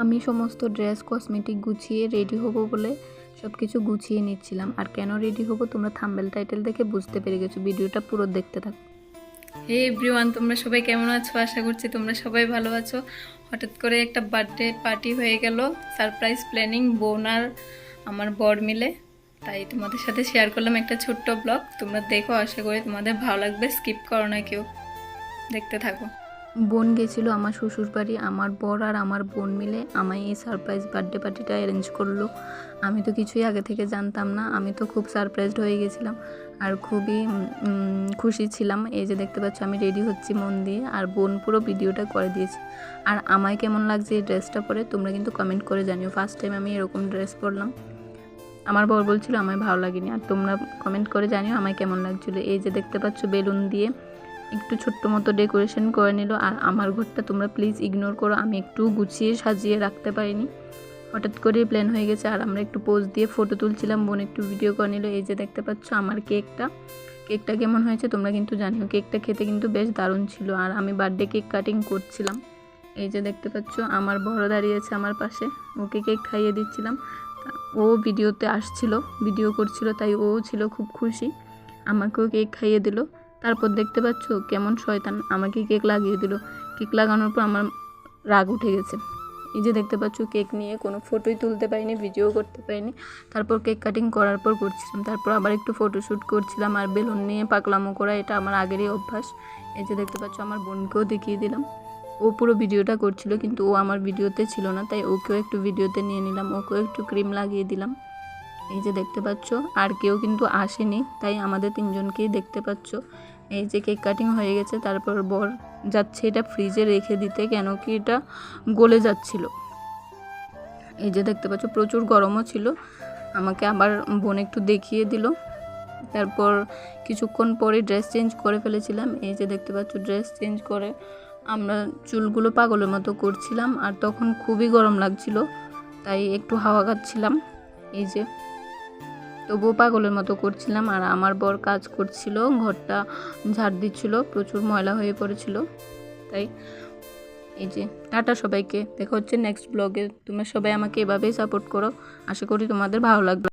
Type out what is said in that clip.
আমি সমস্ত dress, cosmetic গুছিয়ে রেডি হব বলে সব কিছু গুছিয়ে নিচ্ছিলাম। আর কেন রেডি হব তোমরা থাম্বেল টাইটেল দেখে বুঝতে পেরে গেছো। ভিডিওটা পুরো দেখতে থাকো। হে এভরিওয়ান তোমরা সবাই কেমন আছো? আশা করছি তোমরা সবাই ভালো আছো। হঠাৎ করে একটা বার্থডে পার্টি হয়ে গেল। সারপ্রাইজ প্ল্যানিং বোন আর আমার বর মিলে। তাই তোমাদের সাথে শেয়ার করলাম একটা ছোট্ট ব্লগ তোমরা দেখো, আশা করি তোমাদের ভালো লাগবে। স্কিপ করো না কেউ। দেখতে থাকো। বোন গেছিল আমার শ্বশুর বাড়ি আমার বর আর আমার বোন মিলে আমায় এই সারপ্রাইজ বার্থডে পার্টিটা অ্যারেঞ্জ করল। আমি তো কিছুই আগে থেকে জানতাম না, আমি তো খুব সারপ্রাইজড হয়ে গেছিলাম আর খুবই খুশি ছিলাম। এই যে দেখতে পাচ্ছ, আমি রেডি হচ্ছি মন দিয়ে আর বোন পুরো ভিডিওটা করে দিয়েছি। আর আমায় কেমন লাগছে এই ড্রেসটা পরে, তোমরা কিন্তু কমেন্ট করে জানিও। ফার্স্ট টাইম আমি এরকম ড্রেস পরলাম। আমার বর বলছিল, আমায় ভালো লাগেনি। আর তোমরা কমেন্ট করে জানিও আমায় কেমন লাগছিল। এই যে দেখতে পাচ্ছ, বেলুন দিয়ে একটু ছোট্ট মতো ডেকোরেশন করে নিল। আর আমার ঘরটা তোমরা প্লিজ ইগনোর করো, আমি একটু গুছিয়ে সাজিয়ে রাখতে পারিনি। হঠাৎ করেই প্ল্যান হয়ে গেছে, আর আমরা একটু পোজ দিয়ে ফটো তুলছিলাম, বোন একটু ভিডিও করে নিল। এই যে দেখতে পাচ্ছ আমার কেকটা কেকটা কেমন হয়েছে তোমরা কিন্তু জানিও। কেকটা খেতে কিন্তু বেশ দারুণ ছিল। আর আমি বার্থডে কেক কাটিং করছিলাম। এই যে দেখতে পাচ্ছ আমার বড় দাঁড়িয়েছে আমার পাশে। ওকে কেক খাইয়ে দিচ্ছিলাম। ও ভিডিওতে আসছিল ভিডিও করছিল, তাই ও ছিল খুব খুশি। আমাকেও কেক খাইয়ে দিল। তারপর দেখতে পাচ্ছ কেমন শয়তান আমাকে কেক লাগিয়ে দিল। কেক লাগানোর পর আমার রাগ উঠে গেছে। এই যে দেখতে পাচ্ছ কেক নিয়ে কোনো ফটোই তুলতে পারিনি, ভিডিও করতে পারিনি। তারপর কেক কাটিং করার পর করছিলাম। তারপর আবার একটু ফটোশ্যুট করছিলাম আর বেলুন নিয়ে পাকলামো করা, এটা আমার আগেরই অভ্যাস। এই যে দেখতে পাচ্ছ আমার বোনকেও দেখিয়ে দিলাম। ও পুরো ভিডিওটা করছিল কিন্তু ও আমার ভিডিওতে ছিল না, তাই ওকেও একটু ভিডিওতে নিয়ে নিলাম। ওকেও একটু ক্রিম লাগিয়ে দিলাম। এই যে দেখতে পাচ্ছ, আর কেউ কিন্তু আসেনি, তাই আমাদের তিনজনকেই দেখতে পাচ্ছ। এই যে কেক কাটিং হয়ে গেছে, তারপর বর যাচ্ছে এটা ফ্রিজে রেখে দিতে, কেন কি এটা গলে যাচ্ছিল। এই যে দেখতে পাচ্ছ, প্রচুর গরমও ছিল। আমাকে আবার বোন একটু দেখিয়ে দিল। তারপর কিছুক্ষণ পরে ড্রেস চেঞ্জ করে ফেলেছিলাম। এই যে দেখতে পাচ্ছ, ড্রেস চেঞ্জ করে আমরা চুলগুলো পাগলের মতো করছিলাম, আর তখন খুবই গরম লাগছিল, তাই একটু হাওয়া খাচ্ছিলাম। এই যে তবুও পাগলের মতো করছিলাম আর আমার বর কাজ করছিল, ঘরটা ঝাড় দিচ্ছিল, প্রচুর ময়লা হয়ে পড়েছিল। তাই এই যে, টাটা সবাইকে। দেখা হচ্ছে নেক্সট ব্লগে তোমরা সবাই আমাকে এভাবেই সাপোর্ট করো। আশা করি তোমাদের ভালো লাগবে।